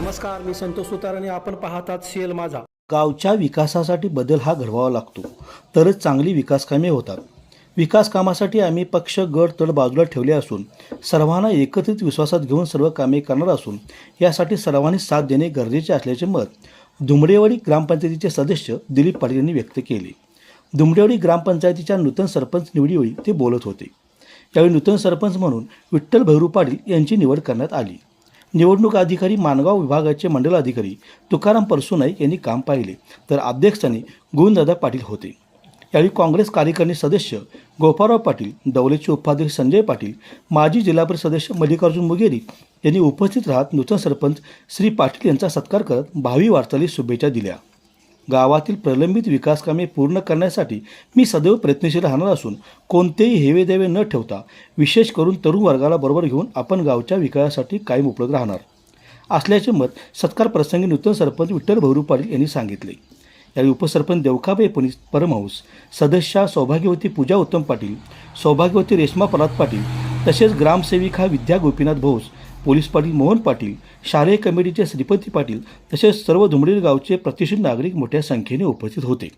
नमस्कार मी संतोष सुतार आणि आपण पाहतात सीएल माझा. गावच्या विकासासाठी बदल हा घडवावा लागतो तरच चांगली विकास कामे होतात. विकास कामासाठी आम्ही पक्ष गट तळ बाजूला ठेवले असून सर्वांना एकत्रित विश्वासात घेऊन सर्व कामे करणार असून यासाठी सर्वांनी साथ देणे गरजेचे असल्याचे मत धुमडेवाडी ग्रामपंचायतीचे सदस्य दिलीप पाटील यांनी व्यक्त केले. धुमडेवाडी ग्रामपंचायतीच्या नूतन सरपंच निवडीवेळी ते बोलत होते. यावेळी नूतन सरपंच म्हणून विठ्ठल भैरू पाटील यांची निवड करण्यात आली. निवडणूक अधिकारी मानगाव विभागाचे मंडल अधिकारी तुकाराम परसुनाईक यांनी काम पाहिले. तर अध्यक्षस्थानी गोविंददादा पाटील होते. यावेळी काँग्रेस कार्यकारिणी सदस्य गोपाळराव पाटील दौलेचे उपाध्यक्ष संजय पाटील माजी जिल्हा परिषद सदस्य मल्लिकार्जुन मुगेरी यांनी उपस्थित राहत नूतन सरपंच श्री पाटील यांचा सत्कार करत भावी वार्ताली शुभेच्छा दिल्या. गावातील प्रलंबित विकासकामे पूर्ण करण्यासाठी मी सदैव प्रयत्नशील राहणार असून कोणतेही हेवेदेवे न ठेवता विशेष करून तरुण वर्गाला बरोबर घेऊन आपण गावच्या विकासासाठी कायम उपलब्ध राहणार. असल्याचे मत सत्कार प्रसंगी नूतन सरपंच विठ्ठल भैरू पाटील यांनी सांगितले. यावेळी उपसरपंच देवकाबाई पुनिस परमहंस सदस्या सौभाग्यवती पूजा उत्तम पाटील सौभाग्यवती रेश्मा परात पाटील तसेच ग्रामसेविका विद्या गोपीनाथ भोस पोलीस पाटील मोहन पाटील शालेय कमिटीचे श्रीपती पाटील तसेच सर्व धुमडीर गावचे प्रतिष्ठित नागरिक मोठ्या संख्येने उपस्थित होते.